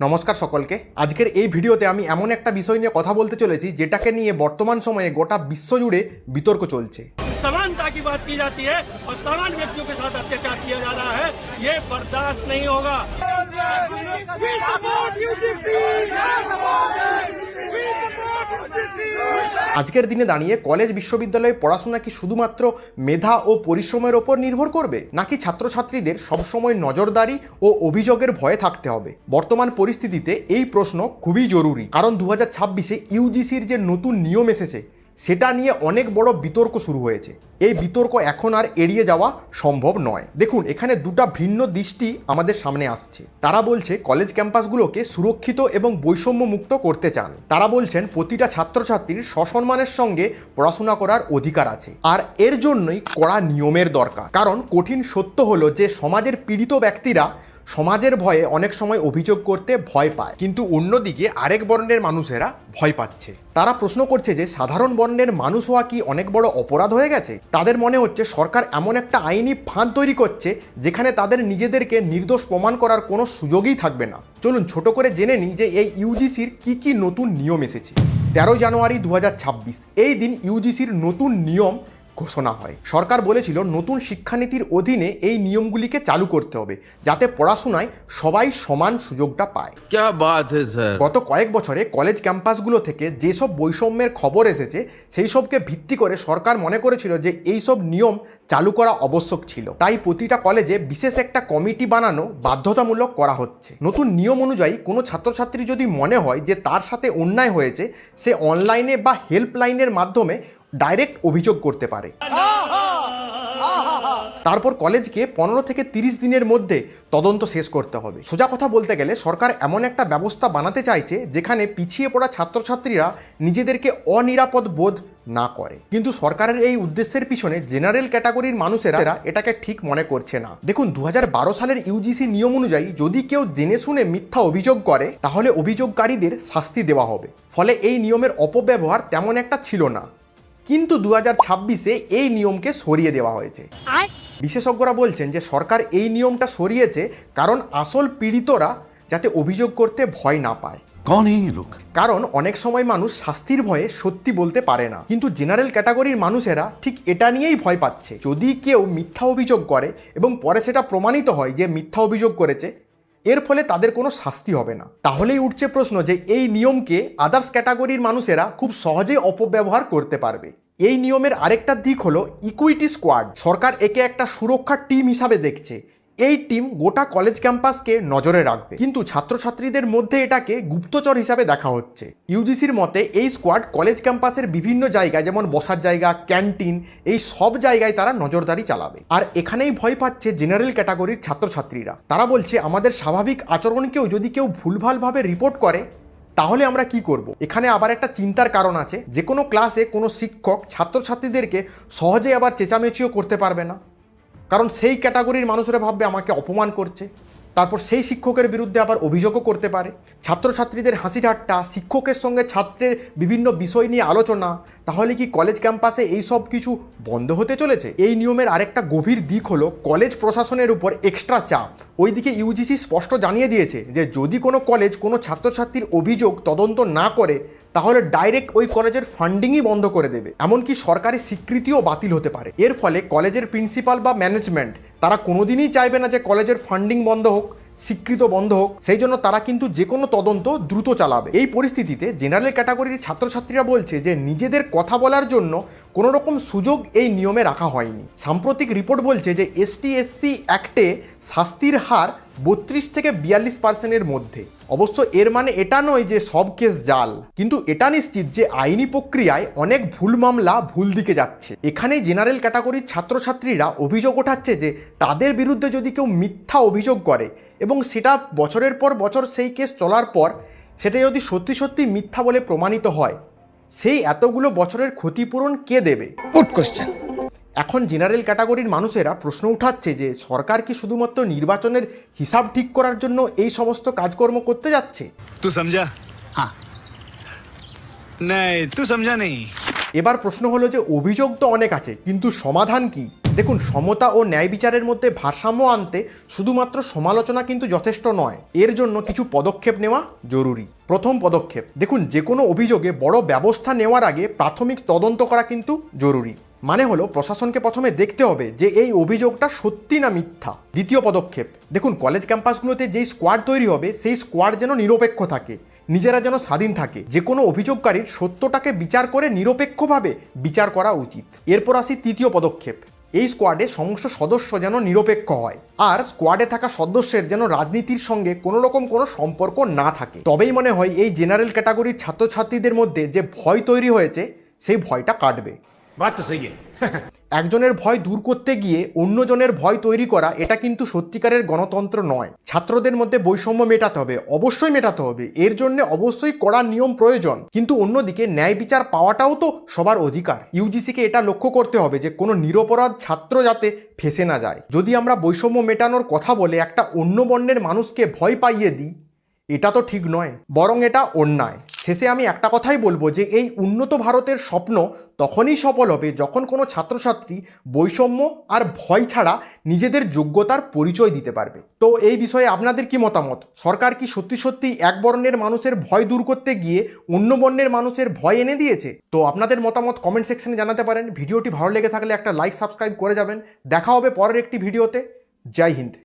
নমস্কার সকলকে আজকের এই ভিডিওতে আমি এমন একটা বিষয় নিয়ে কথা বলতে চলেছি যেটাকে নিয়ে বর্তমান সময়ে গোটা বিশ্বজুড়ে বিতর্ক চলছে समानता की बात की जाती है और समान व्यक्तियों के साथ अत्याचार किया जा रहा है ये बर्दाश्त नहीं होगा আজকের দিনে দাঁড়িয়ে কলেজ বিশ্ববিদ্যালয়ে পড়াশোনা কি শুধুমাত্র মেধা ও পরিশ্রমের ওপর নির্ভর করবে? নাকি ছাত্রছাত্রীদের সবসময় নজরদারি ও অভিযোগের ভয়ে থাকতে হবে? বর্তমান পরিস্থিতিতে এই প্রশ্ন খুবই জরুরি। কারণ দু হাজার ছাব্বিশে ইউজিসির যে নতুন নিয়ম এসেছে, সেটা নিয়ে অনেক বড় বিতর্ক শুরু হয়েছে। এই বিতর্ক এখন আর এড়িয়ে যাওয়া সম্ভব নয়। দেখুন, এখানে দুটা ভিন্ন দৃষ্টি আমাদের সামনে আসছে। তারা বলছে, কলেজ ক্যাম্পাসগুলোকে সুরক্ষিত এবং বৈষম্য মুক্ত করতে চান। তারা বলছেন, প্রতিটা ছাত্রছাত্রীর সসম্মানের সঙ্গে পড়াশোনা করার অধিকার আছে। আর এর জন্যই কড়া নিয়মের দরকার। কারণ কঠিন সত্য হলো যে, সমাজের পীড়িত ব্যক্তিরা সমাজের ভয়ে অনেক সময় অভিযোগ করতে ভয় পায়। কিন্তু অন্যদিকে আরেক বর্ণের মানুষেরা ভয় পাচ্ছে। তারা প্রশ্ন করছে যে, সাধারণ বর্ণের মানুষ হওয়া কি অনেক বড় অপরাধ হয়ে গেছে? তাদের মনে হচ্ছে সরকার এমন একটা আইনি ফাঁদ তৈরি করছে যেখানে তাদের নিজেদেরকে নির্দোষ প্রমাণ করার কোনো সুযোগই থাকবে না। চলুন ছোট করে জেনে নিই যে এই ইউজিসির কি কি নতুন নিয়ম এসেছে। তেরো জানুয়ারি দু হাজার ছাব্বিশ, এই দিন ইউজিসির নতুন নিয়ম ঘোষণা হয়। সরকার বলেছিল নতুন শিক্ষানীতির অধীনে এই নিয়মগুলিকে চালু করতে হবে যাতে পড়াশোনায় সবাই সমান সুযোগটা পায়। গত কয়েক বছরে কলেজ ক্যাম্পাসগুলো থেকে যেসব বৈষম্যের খবর এসেছে সেই সবকে ভিত্তি করে সরকার মনে করেছিল যে এই সব নিয়ম চালু করা আবশ্যক ছিল। তাই প্রতিটা কলেজে বিশেষ একটা কমিটি বানানো বাধ্যতামূলক করা হচ্ছে। নতুন নিয়ম অনুযায়ী কোনো ছাত্রছাত্রী যদি মনে হয় যে তার সাথে অন্যায় হয়েছে সে অনলাইনে বা হেল্পলাইনের মাধ্যমে ডাইরেক্ট অভিযোগ করতে পারে। তারপর কলেজকে পনেরো থেকে তিরিশ দিনের মধ্যে তদন্ত শেষ করতে হবে। সোজা কথা বলতে গেলে সরকার এমন একটা ব্যবস্থা বানাতে চাইছে যেখানে পিছিয়ে পড়া ছাত্রছাত্রীরা নিজেদেরকে অনিরাপদ বোধ না করে। কিন্তু সরকারের এই উদ্দেশ্যের পিছনে জেনারেল ক্যাটাগরির মানুষেরা এটাকে ঠিক মনে করছে না। দেখুন দু হাজার বারো সালের ইউজিসি নিয়ম অনুযায়ী যদি কেউ জেনে শুনে মিথ্যা অভিযোগ করে, তাহলে অভিযোগকারীদের শাস্তি দেওয়া হবে। ফলে এই নিয়মের অপব্যবহার তেমন একটা ছিল না। কিন্তু দু হাজার ছাব্বিশে এই নিয়মকে সরিয়ে দেওয়া হয়েছে। বিশেষজ্ঞরা বলছেন যে সরকার এই নিয়মটা সরিয়েছে কারণ আসল পীড়িতরা যাতে অভিযোগ করতে ভয় না পায়। কারণ অনেক সময় মানুষ শাস্তির ভয়ে সত্যি বলতে পারে না। কিন্তু জেনারেল ক্যাটাগরির মানুষেরা ঠিক এটা নিয়েই ভয় পাচ্ছে। যদি কেউ মিথ্যা অভিযোগ করে এবং পরে সেটা প্রমাণিত হয় যে মিথ্যা অভিযোগ করেছে এর ফলে তাদের কোনো শাস্তি হবে না। তাহলেই উঠছে প্রশ্ন যে এই নিয়মকে আদার্স ক্যাটাগরির মানুষেরা খুব সহজেই অপব্যবহার করতে পারবে। এই নিয়মের আরেকটা দিক হলো ইকুইটি স্কোয়াড সরকার একে একটা সুরক্ষার টিম হিসাবে দেখছে। এই টিম গোটা কলেজ ক্যাম্পাসকে নজরে রাখবে। কিন্তু ছাত্রছাত্রীদের মধ্যে এটাকে গুপ্তচর হিসাবে দেখা হচ্ছে। ইউজিসির মতে, এই স্কোয়াড কলেজ ক্যাম্পাসের বিভিন্ন জায়গায়, যেমন বসার জায়গা ক্যান্টিন এই সব জায়গায় তারা নজরদারি চালাবে। আর এখানেই ভয় পাচ্ছে জেনারেল ক্যাটাগরির ছাত্রছাত্রীরা। তারা বলছে, আমাদের স্বাভাবিক আচরণকেও যদি কেউ ভুলভালভাবে রিপোর্ট করে, তাহলে আমরা কি করব? এখানে আবার একটা চিন্তার কারণ আছে। যে কোনো ক্লাসে কোনো শিক্ষক ছাত্রছাত্রীদেরকে সহজে আবার চেঁচামেচিও করতে পারবে না। কারণ সেই ক্যাটাগরির মানুষরা ভাববে আমাকে অপমান করছে। তারপর সেই শিক্ষকের বিরুদ্ধে আবার অভিযোগও করতে পারে। ছাত্রছাত্রীদের হাসি ঠাট্টা, শিক্ষকের সঙ্গে ছাত্রের বিভিন্ন বিষয় নিয়ে আলোচনা, তাহলে কি কলেজ ক্যাম্পাসে এই সব কিছু বন্ধ হতে চলেছে? এই নিয়মের আরেকটা গভীর দিক হলো কলেজ প্রশাসনের উপর এক্সট্রা চাপ। ওইদিকে ইউজিসি স্পষ্ট জানিয়ে দিয়েছে যে, যদি কোনো কলেজ কোনো ছাত্রছাত্রীর অভিযোগ তদন্ত না করে তাহলে ডাইরেক্ট ওই কলেজের ফান্ডিংই বন্ধ করে দেবে। এমনকি সরকারি স্বীকৃতিও বাতিল হতে পারে। এর ফলে কলেজের প্রিন্সিপাল বা ম্যানেজমেন্ট তারা কোনোদিনই চাইবে না যে কলেজের ফান্ডিং বন্ধ হোক, স্বীকৃত বন্ধ হোক। সেই জন্য তারা কিন্তু যে কোনো তদন্ত দ্রুত চালাবে। এই পরিস্থিতিতে জেনারেল ক্যাটাগরির ছাত্রছাত্রীরা বলছে যে, নিজেদের কথা বলার জন্য কোনো রকম সুযোগ এই নিয়মে রাখা হয়নি। সাম্প্রতিক রিপোর্ট বলছে যে এসটি এসসি অ্যাক্টে শাস্তির হার বত্রিশ থেকে বিয়াল্লিশ পার্সেন্টের মধ্যে। অবশ্য এর মানে এটা নয় যে সব কেস জাল। কিন্তু এটা নিশ্চিত যে আইনি প্রক্রিয়ায় অনেক ভুল মামলা ভুল দিকে যাচ্ছে। এখানে জেনারেল ক্যাটাগরির ছাত্রছাত্রীরা অভিযোগ ওঠাচ্ছে যে তাদের বিরুদ্ধে যদি কেউ মিথ্যা অভিযোগ করে এবং সেটা বছরের পর বছর সেই কেস চলার পর সেটা যদি সত্যি সত্যি মিথ্যা বলে প্রমাণিত হয়, সেই এতগুলো বছরের ক্ষতিপূরণ কে দেবে? গুড কোশ্চেন এখন জেনারেল ক্যাটাগরির মানুষেরা প্রশ্ন উঠাচ্ছে যে সরকার কি শুধুমাত্র নির্বাচনের হিসাব ঠিক করার জন্য এই সমস্ত কাজকর্ম করতে যাচ্ছে? তু সমঝা হ্যাঁ তু সমঝা নেই এবার প্রশ্ন হলো যে অভিযোগ তো অনেক আছে কিন্তু সমাধান কি? দেখুন সমতা ও ন্যায় বিচারের মধ্যে ভারসাম্য আনতে শুধুমাত্র সমালোচনা কিন্তু যথেষ্ট নয়। এর জন্য কিছু পদক্ষেপ নেওয়া জরুরি। প্রথম পদক্ষেপ দেখুন যে কোনো অভিযোগে বড় ব্যবস্থা নেওয়ার আগে প্রাথমিক তদন্ত করা কিন্তু জরুরি। মানে হলো প্রশাসনকে প্রথমে দেখতে হবে যে এই অভিযোগটা সত্যি না মিথ্যা। দ্বিতীয় পদক্ষেপ, দেখুন কলেজ ক্যাম্পাসগুলোতে যেই স্কোয়াড তৈরি হবে, সেই স্কোয়াড যেন নিরপেক্ষ থাকে, নিজেরা যেন স্বাধীন থাকে। যে কোনো অভিযোগকারীর সত্যটাকে বিচার করে নিরপেক্ষভাবে বিচার করা উচিত। এরপর আসি তৃতীয় পদক্ষেপ, এই স্কোয়াডে সমস্ত সদস্য যেন নিরপেক্ষ হয়, আর স্কোয়াডে থাকা সদস্যের যেন রাজনীতির সঙ্গে কোনো রকম কোনো সম্পর্ক না থাকে। তবেই মনে হয় এই জেনারেল ক্যাটাগরির ছাত্রছাত্রীদের মধ্যে যে ভয় তৈরি হয়েছে, সেই ভয়টা কাটবে। একজনের ভয় দূর করতে গিয়ে অন্যজনের ভয় তৈরি করা, এটা কিন্তু সত্যিকারের গণতন্ত্র নয়। ছাত্রদের মধ্যে বৈষম্য মেটাতে হবে, অবশ্যই মেটাতে হবে। এর জন্য অবশ্যই কড়া নিয়ম প্রয়োজন। কিন্তু অন্যদিকে ন্যায় বিচার পাওয়াটাও তো সবার অধিকার। ইউজিসিকে এটা লক্ষ্য করতে হবে যে, কোনো নিরপরাধ ছাত্র যাতে ফেসে না যায়। যদি আমরা বৈষম্য মেটানোর কথা বলে একটা অন্য বর্ণের মানুষকে ভয় পাইয়ে দিই এটা তো ঠিক নয়, বরং এটা অন্যায়। শেষে আমি একটা কথাই বলব যে, এই উন্নত ভারতের স্বপ্ন তখনই সফল হবে যখন কোনো ছাত্রছাত্রী বৈষম্য আর ভয় ছাড়া নিজেদের যোগ্যতার পরিচয় দিতে পারবে। তো এই বিষয়ে আপনাদের কি মতামত? সরকার কি সত্যি সত্যি এক বর্ণের মানুষের ভয় দূর করতে গিয়ে অন্য বর্ণের মানুষের ভয় এনে দিয়েছে? তো আপনাদের মতামত কমেন্ট সেকশনে জানাতে পারেন। ভিডিওটি ভালো লেগে থাকলে একটা লাইক সাবস্ক্রাইব করে যাবেন। দেখা হবে পরের একটি ভিডিওতে। জয় হিন্দ।